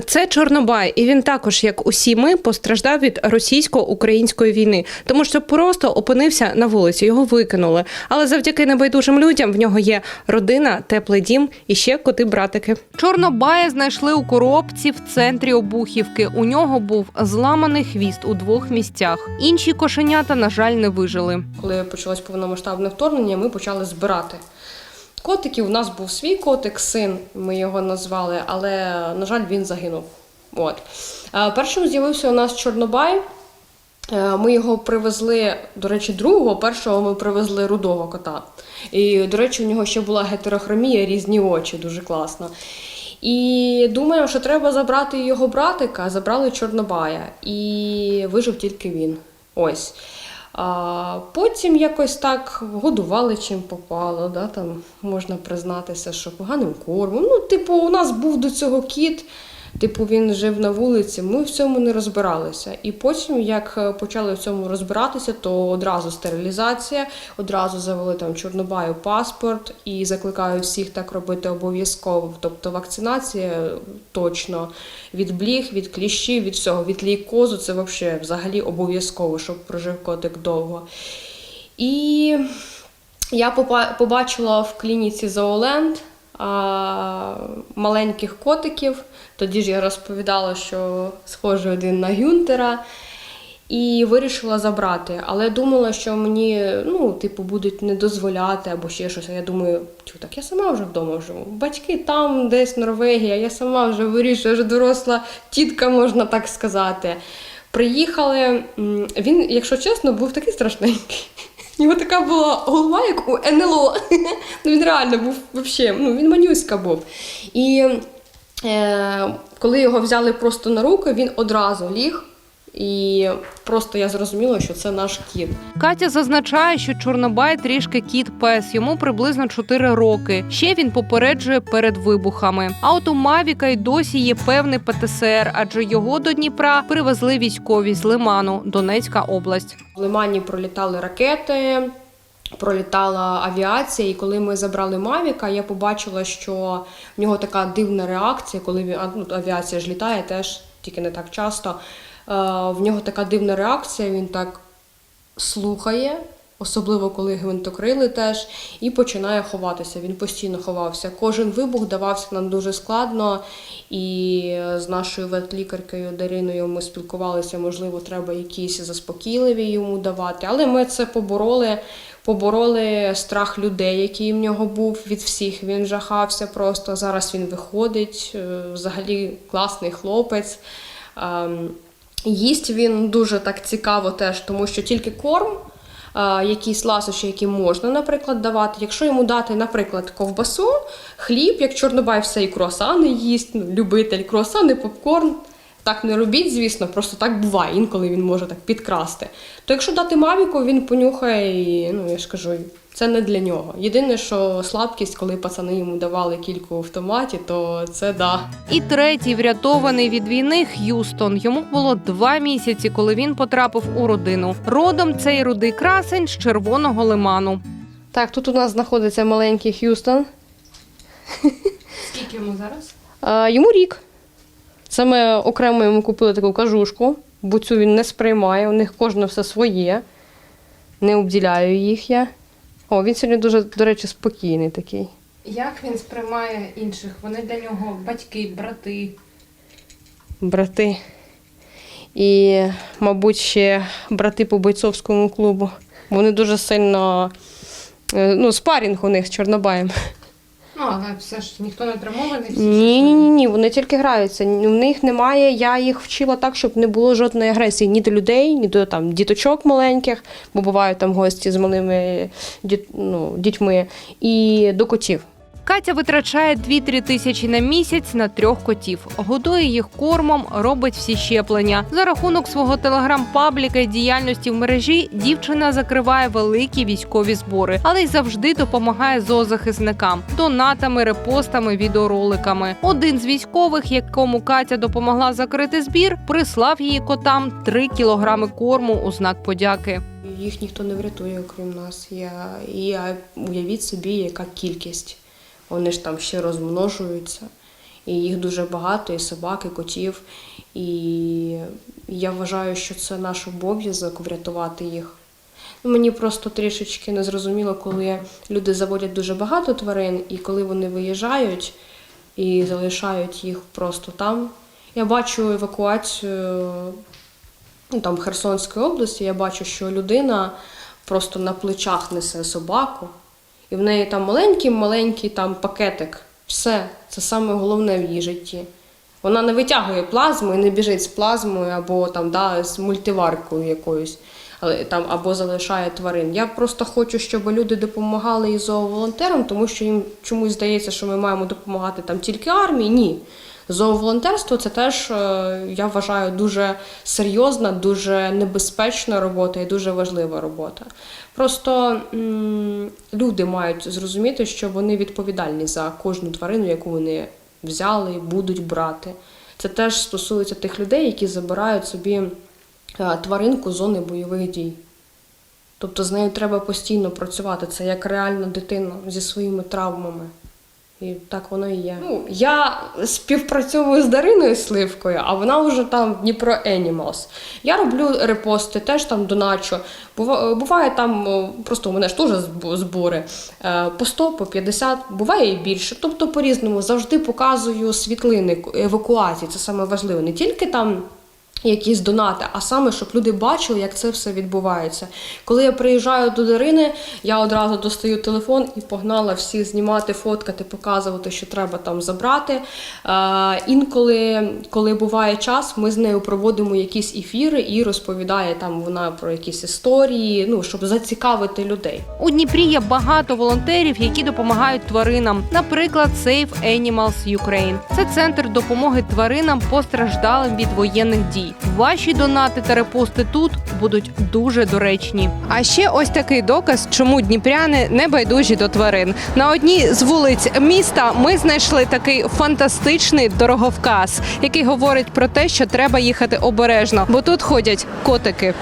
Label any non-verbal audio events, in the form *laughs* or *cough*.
Це Чорнобай, і він також, як усі ми, постраждав від російсько-української війни, тому що просто опинився на вулиці, його викинули. Але завдяки небайдужим людям в нього є родина, теплий дім і ще коти-братики. Чорнобая знайшли у коробці в центрі Обухівки. У нього був зламаний хвіст у двох місцях. Інші кошенята, на жаль, не вижили. Коли почалось повномасштабне вторгнення, ми почали збирати. Котиків у нас був свій котик, син, ми його назвали, але, на жаль, він загинув. От. Е, Першим з'явився у нас Чорнобай. Е, Ми його привезли, до речі, другого, першого ми привезли рудого кота. І, до речі, у нього ще була гетерохромія, різні очі, дуже класно. І думаємо, що треба забрати його братика, забрали Чорнобая. І вижив тільки він. Ось. А потім якось так годували чим попало, да, там можна признатися, що поганим кормом. Ну, типу, у нас був до цього кіт, типу, він жив на вулиці, ми в цьому не розбиралися. І потім, як е, почали в цьому розбиратися, то одразу стерилізація, одразу завели там Чорнобаю паспорт і закликають всіх так робити обов'язково. Тобто вакцинація е, точно від бліг, від кліщів, від всього, від лейкозу, це взагалі, взагалі обов'язково, щоб прожив котик довго. І я побачила в клініці Зооленд маленьких котиків. Тоді ж я розповідала, що схожий один на Гюнтера. І вирішила забрати, але думала, що мені ну, типу, будуть не дозволяти або ще щось. А я думаю, тю, так я сама вже вдома живу. Батьки там, десь Норвегія, я сама вже вирішую, вже доросла тітка, можна так сказати. Приїхали. Він, якщо чесно, був такий страшненький. У нього така була голова, як у НЛО. *laughs* Ну, він реально був взагалі, ну, він манюська був. І е, коли його взяли просто на руки, він одразу ліг. І просто я зрозуміла, що це наш кіт. Катя зазначає, що Чорнобай трішки кіт пес, йому приблизно 4 роки. Ще він попереджує перед вибухами. А от у Мавіка й досі є певний ПТСР, адже його до Дніпра привезли військові з Лиману, Донецька область. В Лимані пролітали ракети, пролітала авіація. І коли ми забрали Мавіка, я побачила, що в нього така дивна реакція, коли він, ну, авіація ж літає теж, тільки не так часто. Е, в нього така дивна реакція, він так слухає. Особливо коли гвинтокрили теж, і починає ховатися. Він постійно ховався. Кожен вибух давався нам дуже складно. І з нашою ветлікаркою Дариною ми спілкувалися, можливо, треба якісь заспокійливі йому давати. Але ми це побороли. Побороли страх людей, який в нього був від всіх. Він жахався просто. Зараз він виходить. е, Взагалі класний хлопець. Їсть він дуже так цікаво теж, тому що тільки корм, якісь ласощі, які можна, наприклад, давати. Якщо йому дати, наприклад, ковбасу, хліб, як чорнобай все і круасани їсть, ну, любитель круасани, попкорн. Так не робіть, звісно, просто так буває, інколи він може так підкрасти. То якщо дати Мавіку, він понюхає і, ну я ж кажу, це не для нього. Єдине, що слабкість, коли пацани йому давали кільку в томаті, то це да. І третій врятований від війни Х'юстон. Йому було два місяці, коли він потрапив у родину. Родом цей рудий красень з червоного лиману. Так, тут у нас знаходиться маленький Х'юстон. Скільки йому зараз? А, йому рік. Це ми окремо йому купили таку кажушку, бо цю він не сприймає, у них кожне все своє. Не обділяю їх я. О, він сьогодні дуже, до речі, спокійний такий. Як він сприймає інших? Вони для нього батьки, брати. Брати. І, мабуть, ще брати по бойцовському клубу. Вони дуже сильно. е, Ну, спарінг у них з Чорнобаєм. Ну, але все ж ніхто не травмований. Ні, ні, ні, ні, вони тільки граються. В них немає. Я їх вчила так, щоб не було жодної агресії ні до людей, ні до там діточок маленьких, бо бувають там гості з малими діт, ну, дітьми, і до котів. Катя витрачає 2-3 тисячі на місяць на трьох котів. Годує їх кормом, робить всі щеплення. За рахунок свого телеграм-пабліка і діяльності в мережі дівчина закриває великі військові збори, але й завжди допомагає зоозахисникам донатами, репостами, відеороликами. Один з військових, якому Катя допомогла закрити збір, прислав її котам 3 кілограми корму у знак подяки. Їх ніхто не врятує, окрім нас. Я, я, уявіть собі, яка кількість. Вони ж там ще розмножуються. І їх дуже багато, і собак, і котів. І я вважаю, що це наш обов'язок врятувати їх. Ну, Мені просто трішечки незрозуміло, коли люди заводять дуже багато тварин, і коли вони виїжджають і залишають їх просто там. Я бачу евакуацію ну, там, Херсонської області, я бачу, що людина просто на плечах несе собаку, і в неї там маленький-маленький там пакетик. Все, це саме головне в її житті. Вона не витягує плазму і не біжить з плазмою або там, да, з мультиваркою якоюсь, але там або залишає тварин. Я просто хочу, щоб люди допомагали і зооволонтерам, тому що їм чомусь здається, що ми маємо допомагати там тільки армії. Ні. Зооволонтерство це теж, е, я вважаю, дуже серйозна, дуже небезпечна робота і дуже важлива робота. Просто м, люди мають зрозуміти, що вони відповідальні за кожну тварину, яку вони взяли будуть брати. Це теж стосується тих людей, які забирають собі е, тваринку з зони бойових дій. Тобто з нею треба постійно працювати. Це як реальна дитина зі своїми травмами. І так воно і є. Ну, я співпрацьовую з Дариною Сливкою, а вона вже там Дніпро Animals. Я роблю репости, теж там доначу. Бува- Буває там, просто у мене ж теж збори е, по 100, по 50, буває і більше. Тобто по-різному завжди показую світлини евакуації. Це саме важливо. Не тільки там якісь донати, а саме, щоб люди бачили, як це все відбувається. Коли я приїжджаю до Дарини, я одразу достаю телефон і погнала всіх знімати, фоткати, показувати, що треба там забрати. Е, інколи, коли буває час, ми з нею проводимо якісь ефіри і розповідає там вона про якісь історії, ну щоб зацікавити людей. У Дніпрі є багато волонтерів, які допомагають тваринам. Наприклад, Save Animals Ukraine. Це центр допомоги тваринам постраждалим від воєнних дій. Ваші донати та репости тут будуть дуже доречні. А ще ось такий доказ, чому дніпряни не байдужі до тварин. На одній з вулиць міста ми знайшли такий фантастичний дороговказ, який говорить про те, що треба їхати обережно, бо тут ходять котики.